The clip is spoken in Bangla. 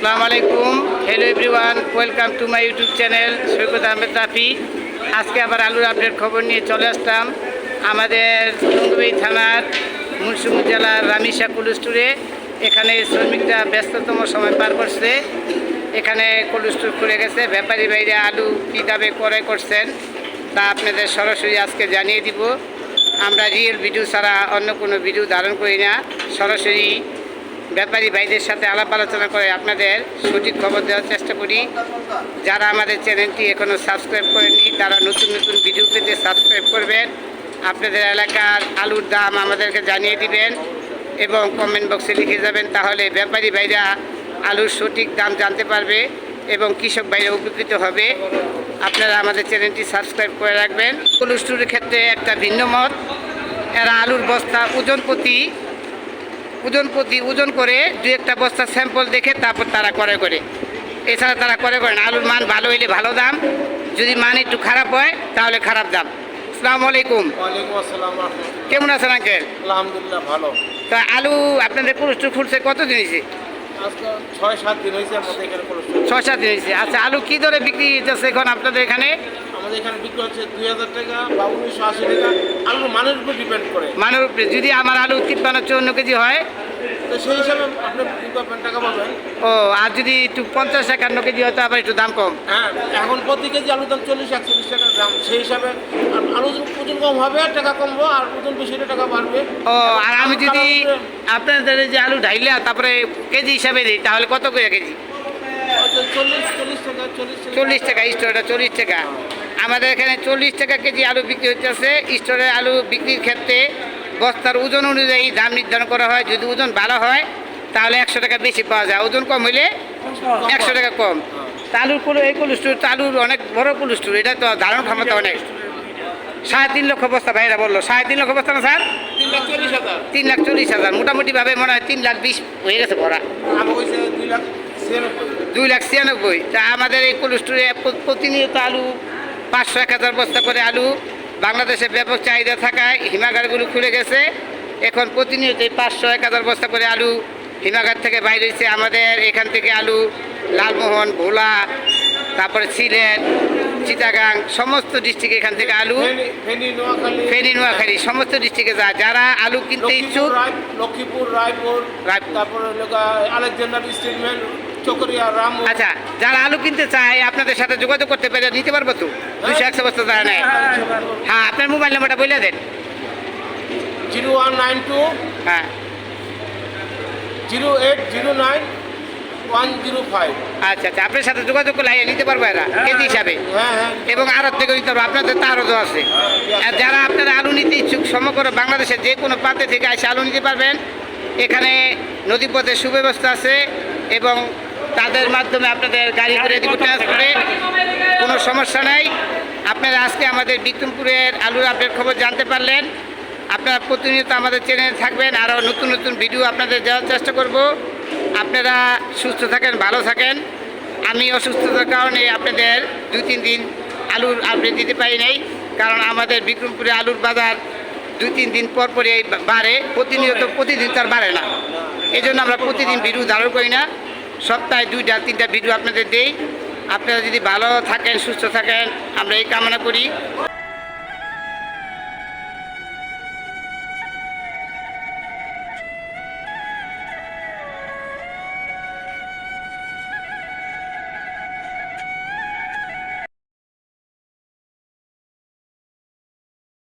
আসসালামু আলাইকুম। Hello everyone welcome to my YouTube channel Saikat Ahmed Rafi আজকে আবার আলুর আপডেট খবর নিয়ে চলে আসলাম। আমাদের টুঙ্গি থানার মুন্সিগঞ্জ জেলার রামিসা কোল্ড স্টোরে এখানে শ্রমিকরা ব্যস্ততম সময় পার করছে। এখানে কোল্ড স্টোর খুলে গেছে। ব্যাপারী বাইরে আলু কী দামে ক্রয় করছেন তা আপনাদের সরাসরি আজকে জানিয়ে দিব। আমরা রিয়েল ভিডিও ছাড়া অন্য কোনো ভিডিও ধারণ করি না। সরাসরি ব্যাপারী ভাইদের সাথে আলাপ আলোচনা করে আপনাদের সঠিক খবর দেওয়ার চেষ্টা করি। যারা আমাদের চ্যানেলটি এখনও সাবস্ক্রাইব করেনি তারা নতুন নতুন ভিডিও পেতে সাবস্ক্রাইব করবেন। আপনাদের এলাকার আলুর দাম আমাদেরকে জানিয়ে দিবেন এবং কমেন্ট বক্সে লিখে যাবেন, তাহলে ব্যাপারী ভাইরা আলুর সঠিক দাম জানতে পারবে এবং কৃষক ভাইরা উপকৃত হবে। আপনারা আমাদের চ্যানেলটি সাবস্ক্রাইব করে রাখবেন। কোলেস্ট্রলের ক্ষেত্রে একটা ভিন্ন মত, এরা আলুর বস্তা ওজন প্রতি ওজন প্রতি ওজন করে দু একটা বস্তা স্যাম্পল দেখে তারপর তারা করে করে। এছাড়া তারা করে করে না। আলুর মান ভালো হইলে ভালো দাম যদি মান একটু খারাপ হয় তাহলে খারাপ দাম। আসসালামু আলাইকুম। কেমন আছেন আঙ্কেল? আলহামদুলিল্লাহ ভালো। তা আলু আপনাদের কোলেস্ট্রল ফুটছে কত দিন হয়েছে ছয় সাত দিন হয়েছে ছয় সাত দিন হয়েছে আচ্ছা আলু কী দরে বিক্রি হচ্ছে এখন আপনাদের এখানে? আমাদের এখানে বিক্রি হচ্ছে দুই হাজার টাকা বা উনিশশো আশি টাকা। আলুর মানের উপর ডিপেন্ড করে। মানের উপরে যদি আমার আলু তিপ্পান্ন চুয়ান্ন কেজি হয়? তো সেই হিসাবে আপনি টাকা পাবেন। ও আর যদি একটু পঞ্চাশ একান্ন কেজি হয় তো আবার একটু দাম কম। হ্যাঁ এখন প্রতি কেজি আলুর দাম চল্লিশ একচল্লিশ টাকা দাম। সেই হিসাবে আলু ওজন কম হবে টাকা কমবো আর ওজন বেশি টাকা বাড়বে। ও আর আমি যদি আপনাদের যে আলু ঢাইলা তারপরে কেজি হিসাবে দিই তাহলে কত করে কেজি? টাকা চল্লিশ টাকা। চল্লিশ টাকা স্টোরটা চল্লিশ টাকা। আমাদের এখানে চল্লিশ টাকা কেজি আলু বিক্রি হচ্ছে স্টোরে আলু বিক্রির ক্ষেত্রে বস্তার ওজন অনুযায়ী দাম নির্ধারণ করা হয়। যদি ওজন ভালো হয়, তাহলে একশো টাকা বেশি পাওয়া যায়। ওজন কম হইলে একশো টাকা কম। তালুর কোনো এই কোলেস্টোর তো আলুর অনেক বড় কোলেস্টোর। এটা তো ধারণ ক্ষমতা অনেক। সাড়ে তিন লক্ষ বস্তা ভাইরা বলল। সাড়ে তিন লক্ষ বস্তা না, স্যার? তিন লাখ চল্লিশ হাজার। মোটামুটিভাবে মনে হয় তিন লাখ বিশ হয়ে গেছে ভরা। দুই লাখ ছিয়ানব্বই। তা আমাদের এই কোলেস্টোরে প্রতিনিয়ত আলু পাঁচশো এক হাজার বস্তা করে আলু বাংলাদেশে ব্যাপক চাহিদা থাকায় হিমাগারগুলো খুলে গেছে। এখন প্রতিনিয়ত এই পাঁচশো এক হাজার বস্তা করে আলু হিমাগার থেকে বাইরে হয়েছে আমাদের। এখান থেকে আলু লালমোহন ভোলা তারপরে সিলেট চিটাগাং সমস্ত ডিস্ট্রিক্ট এখান থেকে আলু। ফেনী ফেনী নোয়াখালী। সমস্ত ডিস্ট্রিক্টে যায়। যারা আলু কিনতে ইচ্ছুক লক্ষ্মীপুর রায়পুর রায়- তারপরে আলেকজান্ডার স্টেটমেন্ট চকরিয়া রাম। আচ্ছা যারা আলু কিনতে চায় আপনাদের সাথে যোগাযোগ করতে পারে নিতে পারব তো? দুশো একশো বস্তা তারা নেয়। হ্যাঁ আপনার মোবাইল নাম্বারটা বলে দেন। জিরো ওয়ান নাইন টু হ্যাঁ। Zero eight zero nine one zero five. আচ্ছা আচ্ছা আপনার সাথে যোগাযোগ করলে নিতে পারব এরা কেজি হিসাবে। হ্যাঁ হ্যাঁ এবং আড়ত থেকে নিতে পারব আপনাদের তো আরও আছে। আর যারা আপনারা আলু নিতে ইচ্ছুক সমগ্র বাংলাদেশের যে কোনো প্রান্তে থেকে এসে আলু নিতে পারবেন। এখানে নদীপথের সুব্যবস্থা আছে এবং তাদের মাধ্যমে আপনাদের গাড়ি করে দিব ট্রান্সপোর্টে কোনো সমস্যা নাই। আপনারা আজকে আমাদের বিক্রমপুরের আলুর আপডেট খবর জানতে পারলেন। আপনারা প্রতিনিয়ত আমাদের চ্যানেলে থাকবেন। আরও নতুন নতুন ভিডিও আপনাদের দেওয়ার চেষ্টা করব। আপনারা সুস্থ থাকেন, ভালো থাকেন। আমি অসুস্থতার কারণে আপনাদের দুই, তিন দিন আলুর আপডেট দিতে পারি নাই। কারণ আমাদের বিক্রমপুরে আলুর বাজার দুই, তিন দিন পর পরে বাড়ে। প্রতিনিয়ত প্রতিদিন তার বাড়ে না। এই আমরা প্রতিদিন ভিডিও ধারণ করি না। সপ্তাহে দুইটা, তিনটা ভিডিও আপনাদের দেই। আপনারা যদি ভালো থাকেন, সুস্থ থাকেন, আমরা এই কামনা করি।